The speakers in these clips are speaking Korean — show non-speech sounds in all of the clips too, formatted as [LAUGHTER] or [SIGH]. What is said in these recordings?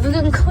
부른 거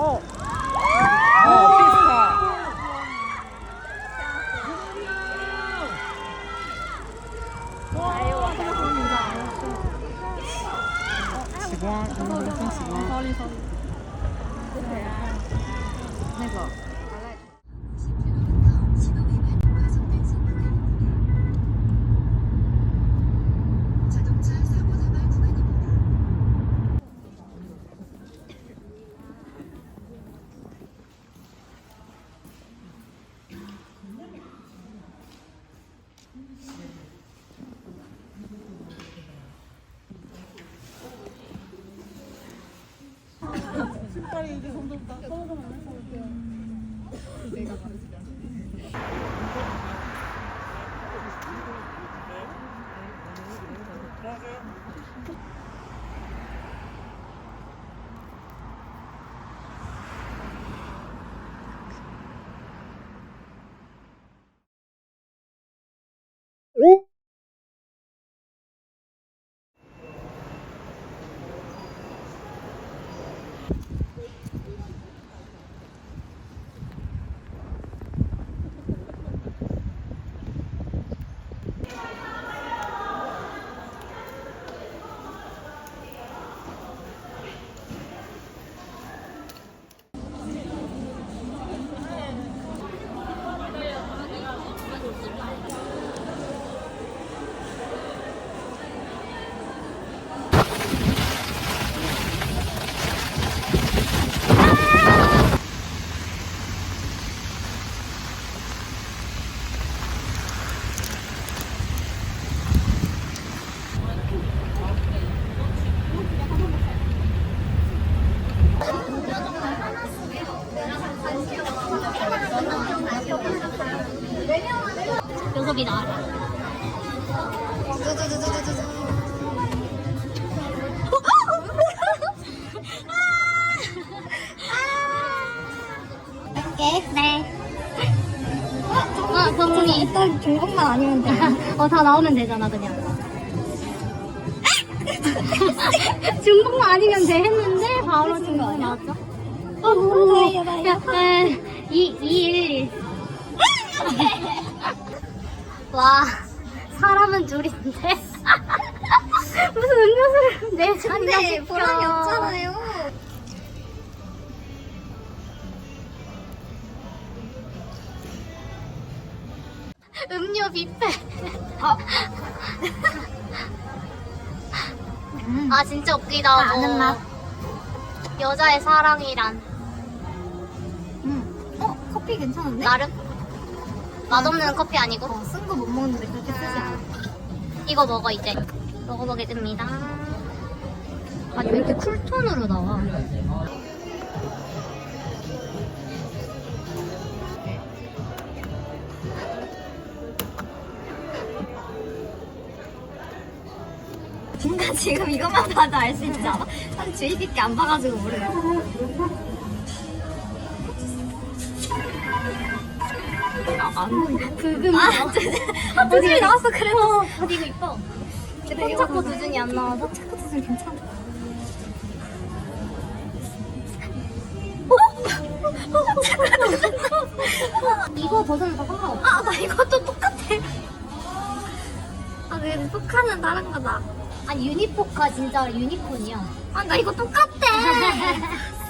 哦哦，我这个好。光，嗯，恭喜。扫地，扫地。那个。 이제 점점 나 떨어져 나면서 내가 녀석이 나와라. 네. 어, 정훈이. 일단 중국만 아니면 돼. 어, 다 나오면 되잖아, 그냥. [LAUGHS] 중국만 아니면 돼 했는데, 바로 중국 나왔죠? 어, 오, 다행이야, 다행이야. 야, 에, 2, 2, 1, 1. 와, 사람은 둘인데? [LAUGHS] 무슨 음료수를 내 자리에 근데 시켜. 보람이 없잖아요. 음료 뷔페. 아, [LAUGHS] 진짜 웃기다. 아, 아는 뭐. 맛. 여자의 사랑이란 음. 어, 커피 괜찮은데? 나름 맛없는 커피 아니고 어, 쓴 거 못 먹는데 그렇게 쓰지 않아. 이거 먹어 이제 먹어보겠습니다. 아니 왜 이렇게 쿨톤으로 나와? 인간 지금 이것만 봐도 알 수 있지 않아? 난 주의 깊게 안 봐가지고 모르겠어. 아. 붉은 아, 거. 아, 두준이 나왔어, 그래도. 어, 이거 이뻐. 근데 자꾸 두준이 안 나와서 차코 두준 괜찮아. 이거 벗으면 다 상관없어. 아, 나 이것도 똑같아. 아, 근데 속하는 다른 거다. 아니 유니포카 진짜 유니콘이야. 아, 나 이거 똑같아.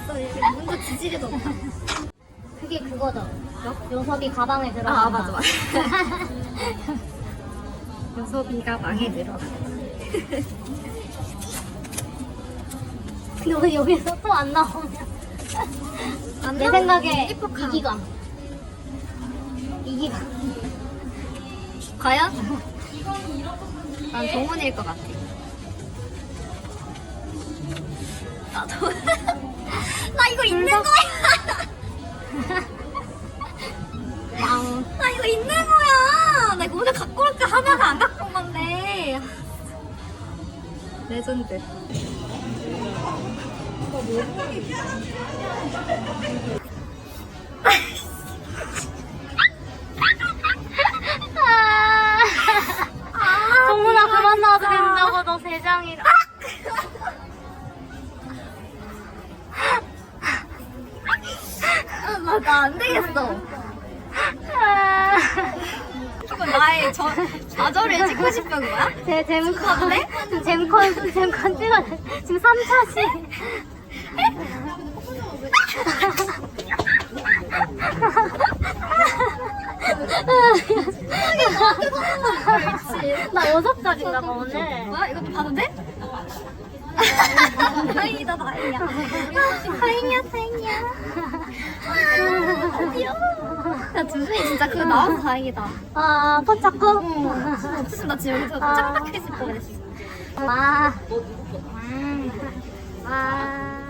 너 이게 문도 지지리도 없다. 그게 그거죠. 요섭이 가방에 들어가. 아, 맞아, 맞아. 요소비가 망에 들어. 근데 왜 여기서 또 안 나오냐? 안 내 나오는 생각에 유니포카. 이기감. 이기감. 과연? [LAUGHS] 난 동훈일 것 같아. 나도. [LAUGHS] 나 이거 있는 거야! 왕. 나 이거 있는 거야! 나 이거 오늘 갖고 올까 하다가 안 갖고 온 건데. 레전드. 아, 정훈아 그만 나와도 된다고 너 대장이라. 나의 저, 좌절을 찍고 싶은 거야? 제 잼컨 잼컨 잼컨 찍어 지금 3차시 [LAUGHS] 나 여섯 살인가 봐 오늘 뭐야? 이것도 봐도 돼? [LAUGHS] 다행이다, 다행이야. 다행이야 다행이야 야, 준수이 진짜 그거 나와서 다행이다. 아 포착고 없으면 나 지금 여기서 아. 짱박혀 있을 뻔했어. 와 와.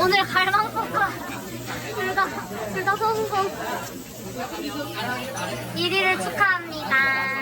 오늘 갈망son가 둘다 둘 다 선수 1위를 축하합니다.